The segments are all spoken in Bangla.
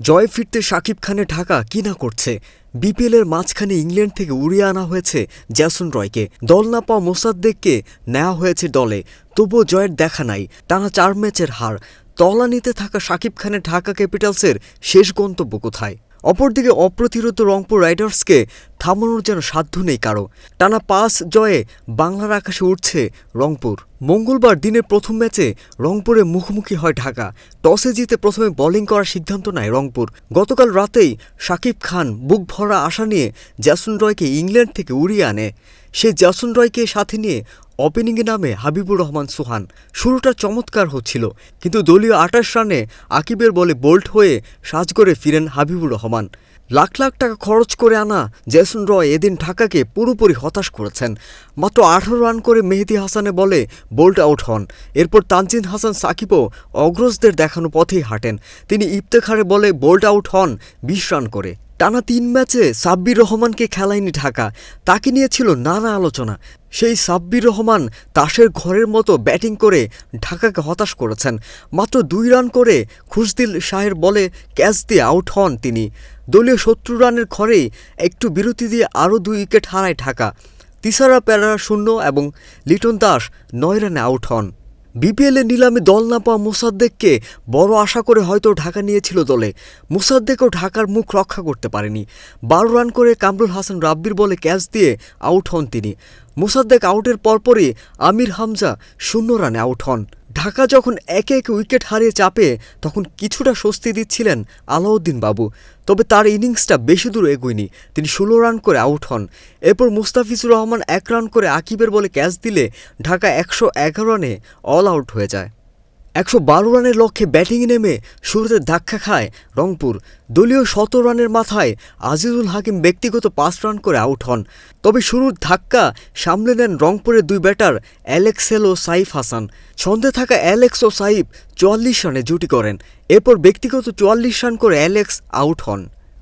জয় ফিরতে শাকিব খানে ঢাকা কি না করছে? বিপিএলের মাঝখানে ইংল্যান্ড থেকে উড়িয়ে আনা হয়েছে জ্যাসন রয়কে। দল না পাওয়া মোসাদ্দেককে নেওয়া হয়েছে দলে। তবুও জয়ের দেখা নাই, টানা চার ম্যাচের হার। তলানিতে থাকা শাকিব খানের ঢাকা ক্যাপিটালসের শেষ গন্তব্য কোথায়? অপরদিকে অপ্রতিরোধ রংপুর রাইডার্সকে থামানোর যেন সাধ্য নেই কারও। টানা পাঁচ জয়ে বাংলার আকাশে উঠছে রংপুর। মঙ্গলবার দিনের প্রথম ম্যাচে রংপুরে মুখোমুখি হয় ঢাকা। টসে জিতে প্রথমে বোলিং করার সিদ্ধান্ত নেয় রংপুর। গতকাল রাতেই শাকিব খান বুক ভরা আশা নিয়ে জ্যাসন রয়কে ইংল্যান্ড থেকে উড়িয়ে আনে। সে জ্যাসন রয়কে সাথে নিয়ে ওপেনিংয়ে নামে হাবিবুর রহমান সুহান। শুরুটা চমৎকার হচ্ছিল, কিন্তু দলীয় আটাশ রানে আকিবের বলে বোল্ট হয়ে সাজ করে ফিরেন হাবিবুর রহমান। লাখ লাখ টাকা খরচ করে আনা জেসন রয় এদিন ঢাকাকে পুরোপুরি হতাশ করেছেন। মাত্র আঠারো রান করে মেহেদি হাসানে বলে বোল্ট আউট হন। এরপর তানজিন হাসান সাকিবও অগ্রজদের দেখানো পথেই হাঁটেন। তিনি ইফতেখারে বলে বোল্ট আউট হন বিশ রান করে। টানা তিন ম্যাচে সাব্বির রহমানকে খেলায়নি ঢাকা। তাকে নিয়েছিল নানা আলোচনা। সেই সাব্বির রহমান তাসের ঘরের মতো ব্যাটিং করে ঢাকাকে হতাশ করেছেন। মাত্র দুই রান করে খুশদিল শাহের বলে ক্যাচ দিয়ে আউট হন তিনি। দলীয় সত্তর রানের ঘরেই একটু বিরতি দিয়ে আরও দুই উইকেট হারায় ঢাকা। তিসারা প্যারা শূন্য এবং লিটন দাস নয় রানে আউট হন। বিপিএলে নিলামে দল না পাওয়া মোসাদ্দেককে বড় আশা করে হয়তো ঢাকা নিয়েছিল দলে। মোসাদ্দেকও ঢাকার মুখ রক্ষা করতে পারেনি। বারো রান করে কামরুল হাসান রাব্বির বলে ক্যাচ দিয়ে আউট হন তিনি। মোসাদ্দেক আউটের পরপরই আমির হামজা শূন্য রানে আউট হন। ঢাকা যখন একে একে উইকেট হারিয়ে চাপে, তখন কিছুটা স্বস্তি দিচ্ছিলেন আলাউদ্দিন বাবু। তবে তার ইনিংসটা বেশি দূর এগোয়নি। তিনি ষোলো রান করে আউট হন। এরপর মুস্তাফিজুর রহমান এক রান করে আকিবের বলে ক্যাচ দিলে ঢাকা একশো এগারো রানে অল আউট হয়ে যায়। একশো বারো রানের লক্ষ্যে ব্যাটিংয়ে নেমে শুরুতে ধাক্কা খায় রংপুর। দলীয় শত রানের মাথায় আজিজুল হাকিম ব্যক্তিগত পাঁচ রান করে আউট হন। তবে শুরুর ধাক্কা সামলে নেন রংপুরের দুই ব্যাটার অ্যালেক্সেল ও সাইফ হাসান। ছন্দে থাকা অ্যালেক্স ও সাইফ চুয়াল্লিশ রানে জুটি করেন। এরপর ব্যক্তিগত চুয়াল্লিশ রান করে অ্যালেক্স আউট হন।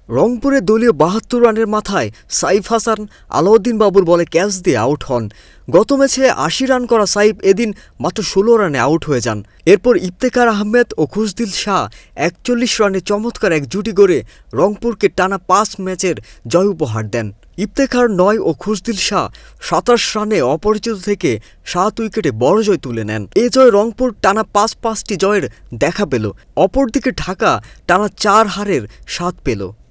রংপুরে দলীয় বাহাত্তর রানের মাথায় সাইফ হাসান আলাউদ্দিন বাবুর বলে ক্যাচ দিয়ে আউট হন। গত ম্যাচে আশি রান করা সাইফ এদিন মাত্র ষোলো রানে আউট হয়ে যান। এরপর ইফতেখার আহমেদ ও খুশদিল শাহ একচল্লিশ রানে চমৎকার এক জুটি গড়ে রংপুরকে টানা পাঁচ ম্যাচের জয় উপহার দেন। ইফতেখার নয় ও খুশদিল শাহ সাতাশ রানে অপরিচিত থেকে সাত উইকেটে বড় জয় তুলে নেন। এ জয় রংপুর টানা পাঁচ পাঁচটি জয়ের দেখা পেল। অপরদিকে ঢাকা টানা চার হারের স্বাদ পেল।